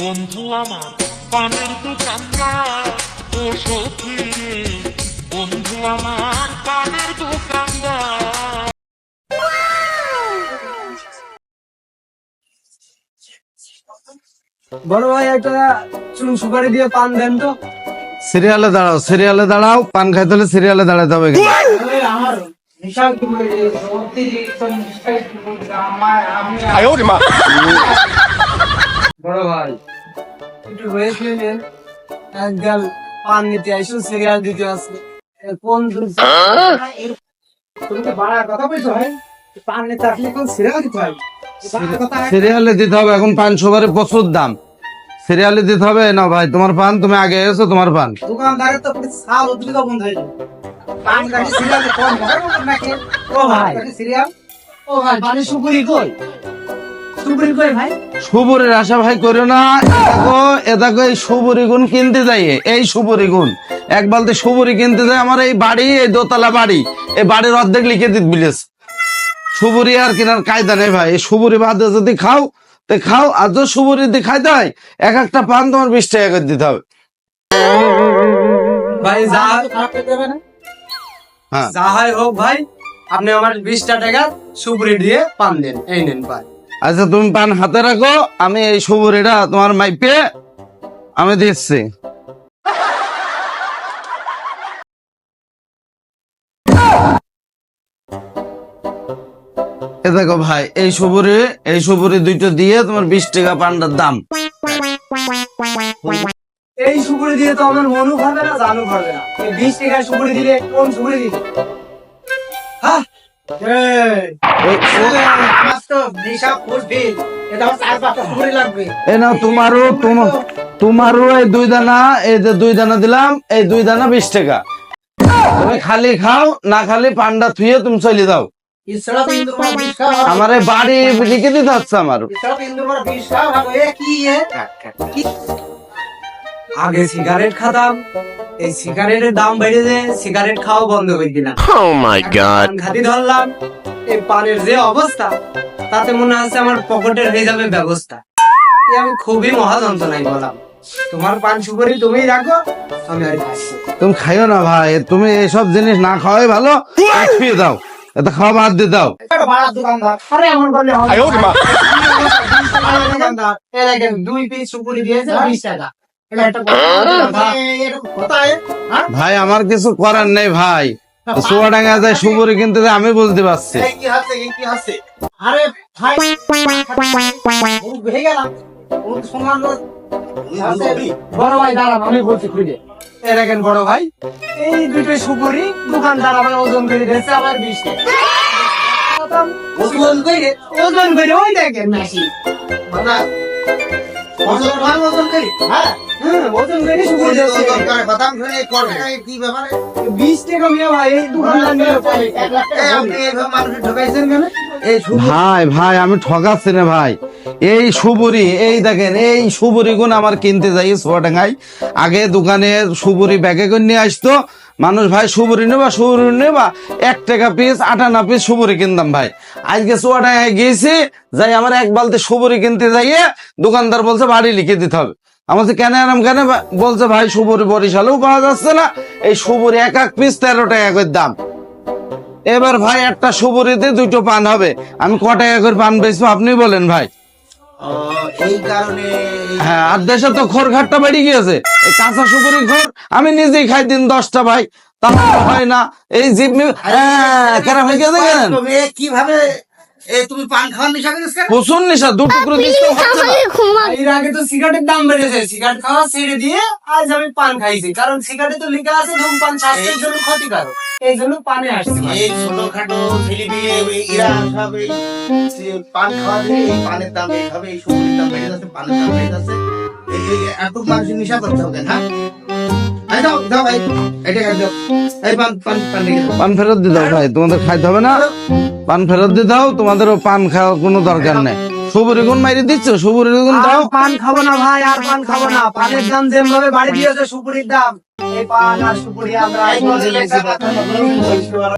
বন্ধু আমার পানের দোকানদার ও সখী। বন্ধু আমার পানের দোকানদার বড় ভাই একটা চুন সুপারি দিয়ে পান দেন তো। সিরিয়ালে দাঁড়াও সিরিয়ালে দাঁড়াও পান খাইতে হলে সিরিয়ালে দাঁড়াতে হবে। আমার হিসাব একটু একগাল পান নিতে আইসো সিরিয়াল দিতে আসবে কোন তুমি তো বাড়ার কথা বলছো ভাই পান নিতে আসলে কোন সিরিয়াল দিতে হয় সিরিয়ালে দিতে হবে এখন পান সুপারি প্রচুর দাম। সিরিয়ালে দিতে হবে না ভাই তোমার পান তুমি আগে এসো তোমার পান। দোকানদারের তো সাল উদ্ভিদ বন্ধ হয়ে যাবে। পান কাটি সিরিয়াল কোন নাকি? ও ভাই সিরিয়াল ও ভাই পানি সুপুরি কই? সুপুরি কই ভাই? সুবুরের আশা ভাই করো না। দেখো এ দেখো এই সুবুরি গুণ কিনতে যাই এই সুবুরি গুণ। এক বালতি সুবুরি কিনতে যাই আমার এই বাড়ি এই দোতলা বাড়ি। এই বাড়ির অর্ধেক লিখে দিত বিলেস। সুবুরি আর কেনার কায়দা নেই ভাই। এই সুবুরি বাদে যদি খাও তো খাও আর যদি সুবুরি দিয়ে খাইতে হয় এক একটা পান তোমার বিশ টাকা করে দিতে হবে। ভাই যা হ্যাঁ যা হয়। হোক ভাই আপনি আমার বিশটা টাকা সুপুরি দিয়ে পান দেন। এই নেন ভাই। আচ্ছা তুমি পান হাতে রাখো, আমি এই সুবুরিটা তোমার মাইপে আমি দিচ্ছি। দেখো ভাই, এই সুবুরি এই সুবুরি দুইটা দিয়ে তোমার বিশ টাকা পান্ডার দাম। এই সুপুরি দিয়ে তো আমার মনু খাবে না, জানু খাবে না। বিশ টাকার সুপুরি দিলে কোন সুপুরি দিলে হ্যাঁ এই, তোমারও তোমারও দুই দানা এই যে দুই দানা দিলাম এই দুই দানা বিশ টাকা। তুমি খালি খাও না খালি পান্ডা থুয়ে তুমি চলে যাও। আমার এই বাড়ি লিখে দিতে হচ্ছে আমার। আগে সিগারেট খাতাম। এই সিগারেটের দাম বেড়ে যে সিগারেট খাওয়া বন্ধ করে দিলাম Oh my খাতি ধরলাম এই পানের যে অবস্থা তাতে মনে হচ্ছে আমার পকেটের হয়ে যাবে ব্যবস্থা আমি খুবই মহাযন্ত্রণায় বললাম তোমার পান সুপারি তুমি রাখো আমি আর খাচ্ছি। তুমি খাইও না ভাই তুমি এসব জিনিস না খাওয়াই ভালো। ছুঁয়ে দাও এটা খাওয়া বাদ দিয়ে দাও। আরে এমন করলে হবে দোকানদার দুই পিস সুপুরি দিয়েছে বিশ টাকা। কথা হ্যাঁ? ভাই আমার কিছু করার নেই ভাই। চুয়াডাঙ্গা যায় সুপুরি কিনতে আমি বুঝতে পারছি। আরে ভাই গেলাম। বড় ভাই দাঁড়ান আমি বলছি খুঁজে। দেখেন বড় ভাই এই দুটো সুপুরি দোকানদার আমার ওজন করে দিয়েছে আমার বিশ। ওজন করে? ওজন করে ওই দেখেন হ্যাঁ। মিয়া ভাই ভাই ভাই আমি ঠকাচ্ছি না ভাই। এই সুপুরি এই দেখেন এই সুপুরি গুণ আমার কিনতে যাই চুয়াডাঙ্গায় আগে দোকানের সুবুরি ব্যাগে করে নিয়ে আসতো মানুষ ভাই সুপুরি নেবা সুপুরি নেবা। এক টাকা পিস আটানা পিস সুপুরি কিনতাম ভাই। আজকে চুয়াডাঙ্গায় গিয়েছি, যাই আমার এক বালতি সুপুরি কিনতে যাইয়ে দোকানদার বলছে, বাড়ি লিখে দিতে হবে। আমার কেন আনাম কেন? বলছে, ভাই, সুপুরি বরিশালেও পাওয়া যাচ্ছে না। এই সুপুরি এক এক পিস তেরো টাকা করে দাম। এবার ভাই, একটা সুপুরিতে দুটো পান হবে। আমি ক টাকা করে পান বেচবো আপনি বলেন ভাই। এই কারণে হ্যাঁ আর দেশে তো খোর ঘাটটা বেড়ে গিয়েছে। এই কাঁচা সুপুরি খোর আমি নিজেই খাই দিন দশটা ভাই। তা হয় না। এই জিপ হ্যাঁ কেন হয়ে গেছে কেন কীভাবে এ তুমি পান খাওয়ার নেশা করেছ প্রচুর নিশা দু টুকরো দিতে এর আগে তো সিগারেটের দাম বেড়েছে। সিগারেট খাওয়া ছেড়ে দিয়ে আজ আমি পান খাইছি। কারণ সিগারেটে তো লেখা আছে ধূমপান স্বাস্থ্যের জন্য ক্ষতিকারক। এই জন্য পানে আসছি। এই ছোটখাটো ছেলে দিয়ে ইরা সব এই পান খাওয়া দিয়ে এই পানের দাম এইভাবে এই সুপুরির দাম বেড়ে যাচ্ছে পানের দাম বেড়ে যাচ্ছে। এই এই এত মানুষের নেশা করতে হবে হ্যাঁ পান ফেরত দিয়ে দাও ভাই তোমাদের খাইতে হবে না। পান ফেরত দিয়ে দাও তোমাদেরও পান খাওয়ার কোনো দরকার নেই। সুপুরি গুণ মাইরে দিচ্ছ? সুপুরি গুণ দাও। পান খাব না ভাই আর পান খাব না। পানের দাম যেভাবে বাড়ি দিয়েছে সুপুরির দাম এই পান আর সুপুরি আমরা